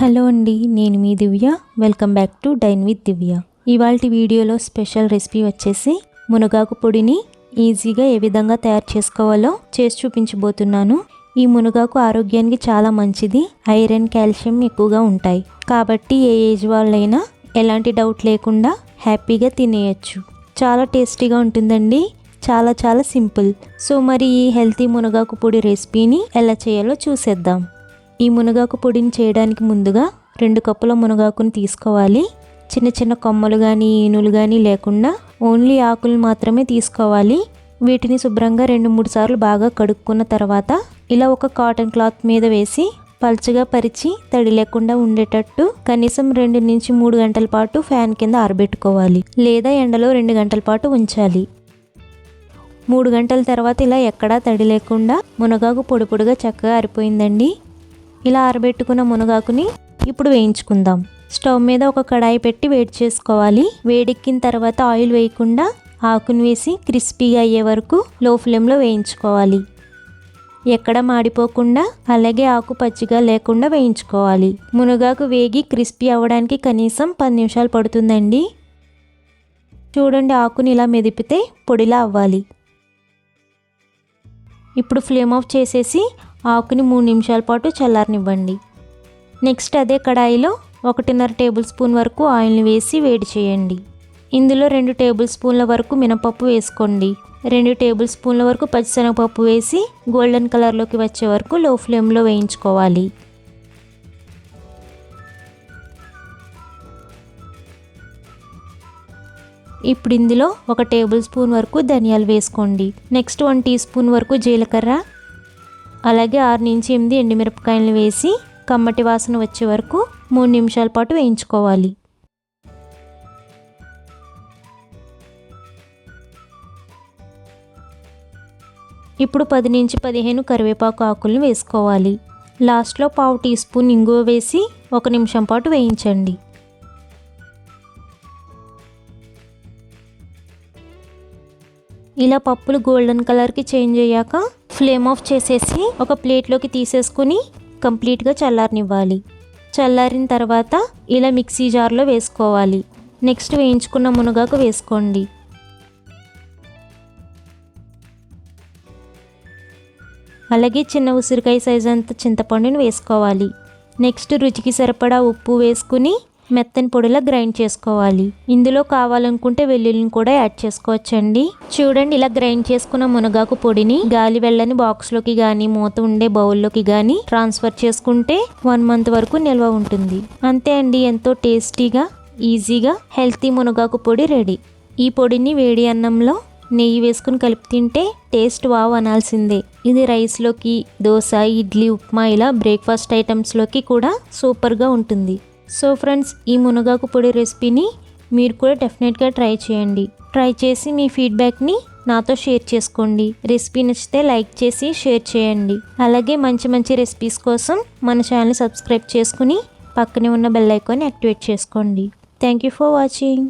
Hello అండి నేను మీ Divya. Welcome back to dine with Divya. ఇవాళ వీడియోలో స్పెషల్ రెసిపీ వచ్చేసి మునగాకు పొడిని ఈజీగా ఏ విధంగా తయారు చేసుకోవాలో చేసి చూపించబోతున్నాను. ఈ మునగాకు ఆరోగ్యానికి చాలా మంచిది. ఐరన్ కాల్షియం ఎక్కువగా ఉంటాయి. కాబట్టి ఏ ఏజ్ వాళ్ళైనా ఎలాంటి డౌట్ లేకుండా హ్యాపీగా తినేయచ్చు. చాలా టేస్టీగా ఉంటుందండి. చాలా చాలా సింపుల్. సో మరి ఈ హెల్తీ మునగాకు పొడి రెసిపీని ఎలా చేయాలో చూసేద్దాం. ఈ మునగాకు పొడిని చేయడానికి ముందుగా రెండు కప్పుల మునగాకుని తీసుకోవాలి. చిన్న చిన్న కొమ్మలు కానీ ఈనులు కానీ లేకుండా ఓన్లీ ఆకులు మాత్రమే తీసుకోవాలి. వీటిని శుభ్రంగా రెండు మూడు సార్లు బాగా కడుక్కున్న తర్వాత ఇలా ఒక కాటన్ క్లాత్ మీద వేసి పలుచగా పరిచి తడి లేకుండా ఉండేటట్టు కనీసం రెండు నుంచి మూడు గంటల పాటు ఫ్యాన్ కింద ఆరబెట్టుకోవాలి. లేదా ఎండలో రెండు గంటల పాటు ఉంచాలి. మూడు గంటల తర్వాత ఇలా ఎక్కడా తడి లేకుండా మునగాకు పొడి పొడిగా చక్కగా ఆరిపోయిందండి. ఇలా ఆరబెట్టుకున్న మునగాకుని ఇప్పుడు వేయించుకుందాం. స్టవ్ మీద ఒక కడాయి పెట్టి వేడి చేసుకోవాలి. వేడెక్కిన తర్వాత ఆయిల్ వేయకుండా ఆకును వేసి క్రిస్పీగా అయ్యే వరకు లో ఫ్లేమ్లో వేయించుకోవాలి. ఎక్కడ మాడిపోకుండా అలాగే ఆకు పచ్చిగా లేకుండా వేయించుకోవాలి. మునగాకు వేగి క్రిస్పీ అవ్వడానికి కనీసం పది నిమిషాలు పడుతుందండి. చూడండి ఆకుని ఇలా మెదిపితే పొడిలా అవ్వాలి. ఇప్పుడు ఫ్లేమ్ ఆఫ్ చేసేసి ఆకుని మూడు నిమిషాల పాటు చల్లారనివ్వండి. నెక్స్ట్ అదే కడాయిలో ఒకటిన్నర టేబుల్ స్పూన్ వరకు ఆయిల్ని వేసి వేడి చేయండి. ఇందులో రెండు టేబుల్ స్పూన్ల వరకు మినపప్పు వేసుకోండి. రెండు టేబుల్ స్పూన్ల వరకు పచ్చిశనగపప్పు వేసి గోల్డెన్ కలర్లోకి వచ్చే వరకు లో ఫ్లేమ్లో వేయించుకోవాలి. ఇప్పుడు ఇందులో ఒక టేబుల్ స్పూన్ వరకు ధనియాలు వేసుకోండి. నెక్స్ట్ వన్ టీ స్పూన్ వరకు జీలకర్ర అలాగే ఆరు నుంచి ఎనిమిది ఎండుమిరపకాయలను వేసి కమ్మటి వాసన వచ్చే వరకు మూడు నిమిషాల పాటు వేయించుకోవాలి. ఇప్పుడు పది నుంచి పదిహేను కరివేపాకు ఆకులను వేసుకోవాలి. లాస్ట్లో పావు టీ స్పూన్ ఇంగువ వేసి ఒక నిమిషం పాటు వేయించండి. ఇలా పప్పులు గోల్డెన్ కలర్కి చేంజ్ అయ్యాక ఫ్లేమ్ ఆఫ్ చేసేసి ఒక ప్లేట్లోకి తీసేసుకుని కంప్లీట్గా చల్లారనివ్వాలి. చల్లారిన తర్వాత ఇలా మిక్సీ జార్లో వేసుకోవాలి. నెక్స్ట్ వేయించుకున్న మునగాకు వేసుకోండి. అలాగే చిన్న ఉసిరికాయ సైజు అంత చింతపండుని వేసుకోవాలి. నెక్స్ట్ రుచికి సరిపడా ఉప్పు వేసుకుని మెత్తని పొడిలా గ్రైండ్ చేసుకోవాలి. ఇందులో కావాలనుకుంటే వెల్లుల్లిని కూడా యాడ్ చేసుకోవచ్చండి. చూడండి ఇలా గ్రైండ్ చేసుకున్న మునగాకు పొడిని గాలి వెళ్ళని బాక్స్లోకి కానీ మూత ఉండే బౌల్లోకి కానీ ట్రాన్స్ఫర్ చేసుకుంటే వన్ మంత్ వరకు నిల్వ ఉంటుంది. అంతే అండి ఎంతో టేస్టీగా ఈజీగా హెల్తీ మునగాకు పొడి రెడీ ఈ పొడిని వేడి అన్నంలో నెయ్యి వేసుకుని కలిపి తింటే టేస్ట్ వావ్ అనాల్సిందే. ఇది రైస్లోకి దోశ ఇడ్లీ ఉప్మా ఇలా బ్రేక్ఫాస్ట్ ఐటమ్స్లోకి కూడా సూపర్గా ఉంటుంది. సో ఫ్రెండ్స్ ఈ మునగాకు పొడి రెసిపీని మీరు కూడా డెఫినెట్గా ట్రై చేయండి. ట్రై చేసి మీ ఫీడ్బ్యాక్ని నాతో షేర్ చేసుకోండి. రెసిపీ నచ్చితే లైక్ చేసి షేర్ చేయండి. అలాగే మంచి మంచి రెసిపీస్ కోసం మన ఛానల్ సబ్స్క్రైబ్ చేసుకుని పక్కనే ఉన్న బెల్ ఐకాన్ యాక్టివేట్ చేసుకోండి. Thank you for watching.